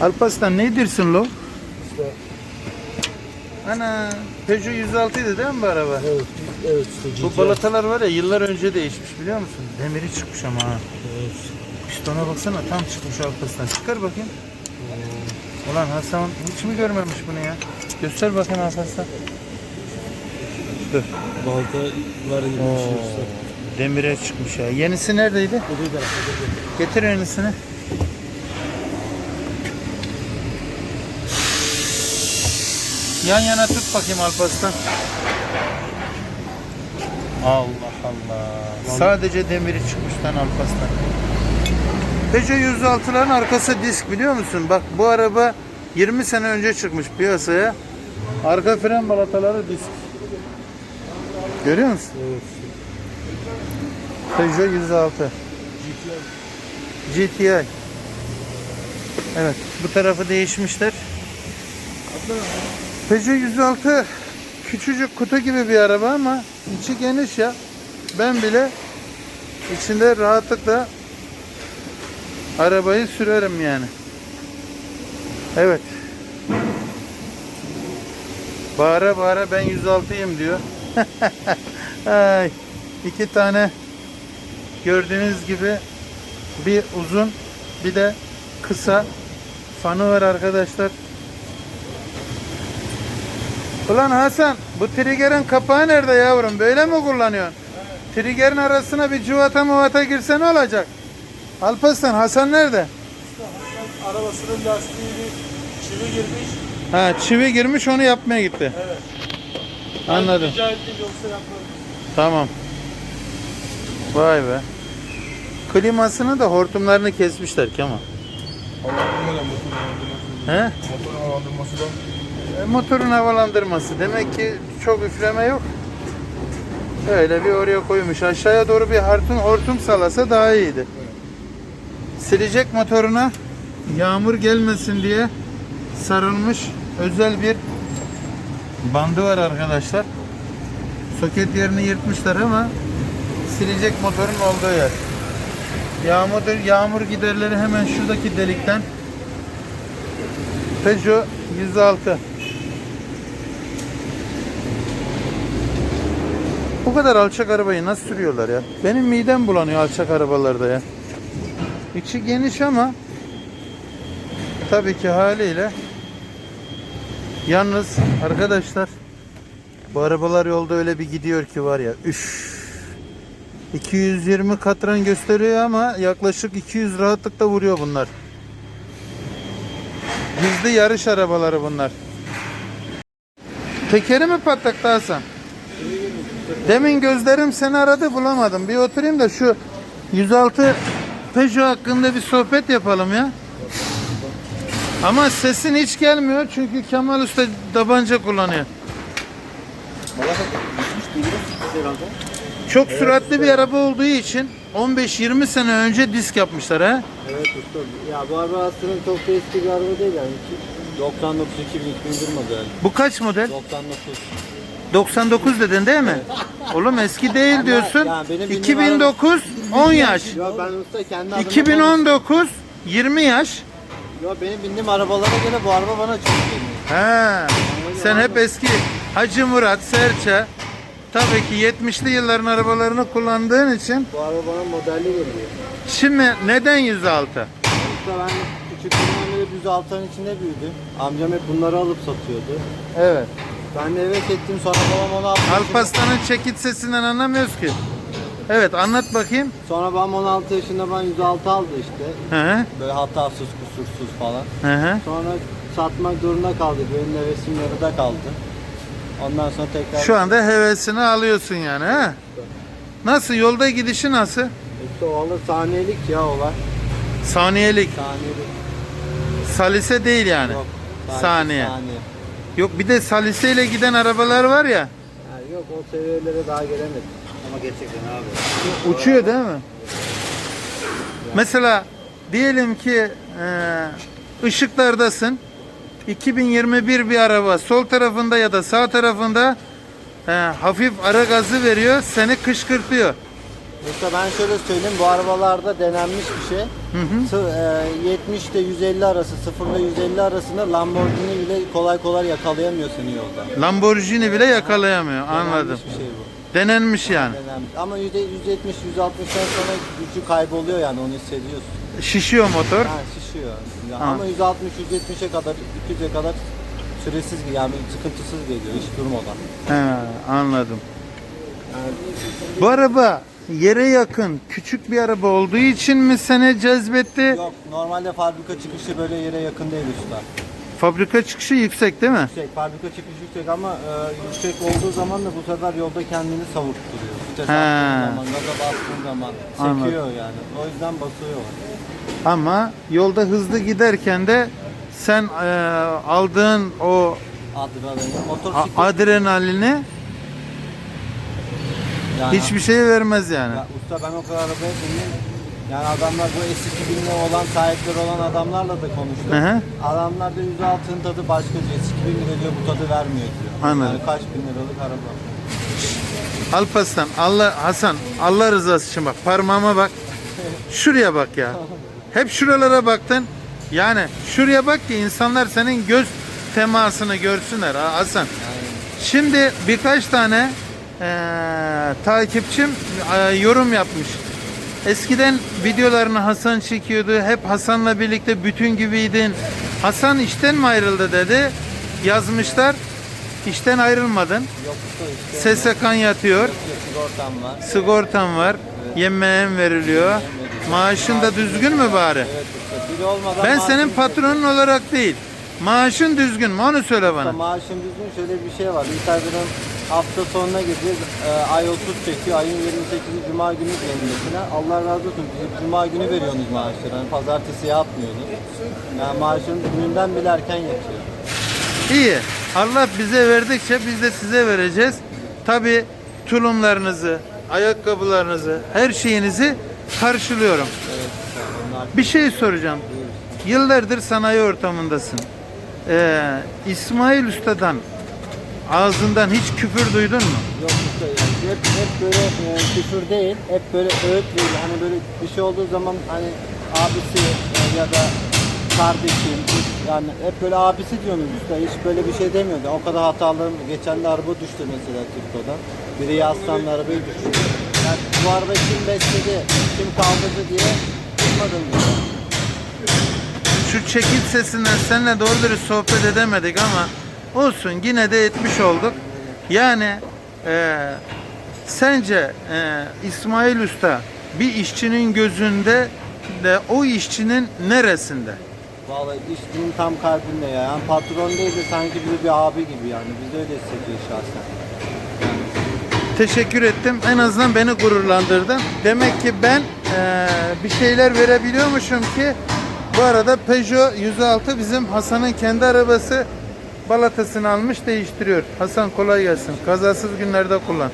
Alparslan nedirsin lo? İşte Ana Peugeot 106 idi değil mi bu araba? evet, evet işte Bu balatalar var ya yıllar önce değişmiş biliyor musun? Demiri çıkmış ama ha. Evet. Pistona baksana tam çıkmış Alparslan. Çıkar bakayım. Ulan Hasan hiç mi görmemiş bunu ya? Göster bakayım Alparslan. Dur. Baltalar gibi bir şey işte. Demire çıkmış ya. Yenisi neredeydi? Getir yenisini. Yan yana tut bakayım Alparslan. Allah Allah. Sadece demiri çıkmış lan Alparslan. Peugeot 106'ların arkası disk biliyor musun? Bak bu araba 20 sene önce çıkmış piyasaya. Arka fren balataları disk. Görüyor musun? Evet. Peugeot 106. GTR. GTI. Evet, bu tarafı değişmişler. Peugeot 106 küçücük kutu gibi bir araba ama içi geniş ya. Ben bile içinde rahatlıkla arabayı sürerim yani. Evet. Bağıra bağıra ben 106'yım diyor. Ay, iki tane gördüğünüz gibi bir uzun bir de kısa fanı var arkadaşlar. Ulan Hasan bu trigger'ın kapağı nerede yavrum? Böyle mi kullanıyorsun? Trigger'in arasına bir cıvata muvata girse ne olacak? Alparslan Hasan nerede? Arabasının lastiği bir çivi girmiş. Ha çivi girmiş onu yapmaya gitti. Evet. Anladım. Rica ettim yoksa yapmadım. Tamam. Vay be. Klimasını da hortumlarını kesmişler Kemal. Havalandırma da motor havalandırması. He? Motor havalandırması da. E, motorun havalandırması. Demek ki çok üfleme yok. Öyle bir oraya koymuş. Aşağıya doğru bir hortum, hortum salasa daha iyiydi. Silecek motoruna yağmur gelmesin diye sarılmış özel bir bandı var arkadaşlar. Soket yerini yırtmışlar ama silecek motorun olduğu yer. Yağmur, yağmur giderleri hemen şuradaki delikten Peugeot 106 Bu kadar alçak arabayı nasıl sürüyorlar ya? Benim midem bulanıyor alçak arabalarda ya. İçi geniş ama tabii ki haliyle yalnız arkadaşlar bu arabalar yolda öyle bir gidiyor ki var ya üf 220 katran gösteriyor ama yaklaşık 200 rahatlıkla vuruyor bunlar. Gizli yarış arabaları bunlar. Tekeri mi patlaktı Hasan? Demin gözlerim seni aradı bulamadım. Bir oturayım da şu 106 Peugeot hakkında bir sohbet yapalım ya. Ama sesin hiç gelmiyor çünkü Kemal Usta tabanca kullanıyor. Çok süratli bir araba olduğu için 15-20 sene önce disk yapmışlar ha. Evet usta. Ya bu araba aslında çok da eski bir araba değil yani. 99 2000 2000 model. Bu kaç model? 99. 99 dedin değil mi? Oğlum eski değil diyorsun. ya benim bildiğim 2009 10 yaş. Yo ben usta kendi adıma 2019 20 yaş. Yo benim bindiğim arabalara göre bu araba bana çok geliyor. Ha. Sen hep eski Hacı Murat, Serçe. Tabii ki 70'li yılların arabalarını kullandığın için Bu araba bana modelli geliyor. şimdi neden 106? Usta ben küçüklüğümden beri düz içinde büyüdüm. Amcam hep bunları alıp satıyordu. Evet. Ben de heves ettim sonra babam onu aldı. Alparslan'ın çekit sesinden anlamıyoruz ki. Evet anlat bakayım. Sonra babam 16 yaşında ben 106 aldı işte. Hı hı. Böyle hatasız kusursuz falan. Hı hı. Sonra satmak zorunda kaldık. Benim hevesim yarıda kaldı. Ondan sonra tekrar Şu anda hevesini alıyorsun yani ha? Nasıl yolda gidişi nasıl? işte o alır saniyelik ya o var. Saniyelik. Saniyelik. Salise değil yani. Yok. Saniye. Saniye. Yok bir de saliseyle giden arabalar var ya. Ha, yok o seviyelere daha gelemedik. Ama gerçekten abi. Uçuyor değil mi? Mesela diyelim ki e, ışıklardasın. 2021 bir araba sol tarafında ya da sağ tarafında e, hafif ara gazı veriyor. Seni kışkırtıyor. Mesela ben şöyle söyleyeyim bu arabalarda denenmiş bir şey. Hı hı. Sı- e, 70 ile 150 arası 0 ile 150 arasında Lamborghini bile kolay kolay yakalayamıyor seni yolda. Lamborghini bile yakalayamıyor. Anladım. Denenmiş bir şey bu. Denenmiş yani. Denenmiş. Ama yüzde 170 160'tan sonra gücü kayboluyor yani onu hissediyorsun. Şişiyor motor. Ha şişiyor. Ama 160 170'e kadar 200'e kadar süresiz yani sıkıntısız geliyor hiç durmadan. He, anladım. Yani Bu araba yere yakın küçük bir araba olduğu için mi seni cezbetti? yok normalde fabrika çıkışı böyle yere yakın değil usta. Fabrika çıkışı yüksek değil mi? Yüksek, fabrika çıkışı yüksek ama e, yüksek olduğu zaman da bu sefer yolda kendini savurtturuyor. Vites He. attığın zaman, gaza bastığın zaman Anladım. sekiyor yani. O yüzden basıyor. Ama yolda hızlı giderken de sen e, aldığın o Adrenalin, a- adrenalini yani. hiçbir şey vermez yani. Ya usta ben o kadar arabaya bindim. Yani adamlar bu S2000'li olan sahipleri olan adamlarla da konuştum. Hı hı. Adamlar da 106'ın tadı başka diyor. S2000 lira diyor bu tadı vermiyor diyor. Anladım. Yani kaç bin liralık araba. Alparslan Allah Hasan Allah rızası için bak parmağıma bak. Şuraya bak ya. Hep şuralara baktın. Yani şuraya bak ki insanlar senin göz temasını görsünler ha Hasan. Şimdi birkaç tane eee, takipçim eee, yorum yapmış. Eskiden videolarını Hasan çekiyordu. Hep Hasan'la birlikte bütün gibiydin. Hasan işten mi ayrıldı dedi. Yazmışlar. İşten ayrılmadın. Yok işte. SSK'n yatıyor. Yok, Sigortam var. Sigortan var. Yemeğin veriliyor. Maaşın da düzgün mü bari? Evet. Biri olmadan Ben senin yok. patronun olarak değil. Maaşın düzgün mü? Onu söyle bana. Maaşım düzgün şöyle bir şey var. Instagram hafta sonuna gideceğiz. Ee, ay 30 çekiyor. Ayın 28'i Cuma günü kendisine. Allah razı olsun. Bizi Cuma günü veriyorsunuz maaşları. Yani pazartesi yapmıyorsunuz. Yani maaşın gününden bile erken yatıyor. İyi. Allah bize verdikçe biz de size vereceğiz. Tabi tulumlarınızı, ayakkabılarınızı, her şeyinizi karşılıyorum. Evet. Bir şey soracağım. Yıllardır sanayi ortamındasın. Ee, İsmail Usta'dan ağzından hiç küfür duydun mu? Yok yani hep, hep böyle e, küfür değil, hep böyle öğüt değil. Hani böyle bir şey olduğu zaman hani abisi e, ya da kardeşim yani hep böyle abisi diyorsunuz usta. Hiç böyle bir şey demiyordu. O kadar hatalarım geçen de araba düştü mesela Türko'da. Biri yaslandı arabayı düşürdü. Yani bu arabayı kim besledi, kim kaldırdı diye duymadım diyor. Şu çekil sesinden seninle doğru dürüst sohbet edemedik ama olsun yine de etmiş olduk. Yani e, sence e, İsmail Usta bir işçinin gözünde de o işçinin neresinde? Vallahi işçinin tam kalbinde ya. Yani patron değil de sanki biri bir abi gibi yani. Biz de öyle hissediyoruz şahsen. Teşekkür ettim. En azından beni gururlandırdın. Demek ki ben e, bir şeyler verebiliyormuşum ki bu arada Peugeot 106 bizim Hasan'ın kendi arabası balatasını almış değiştiriyor. Hasan kolay gelsin. Kazasız günlerde kullan.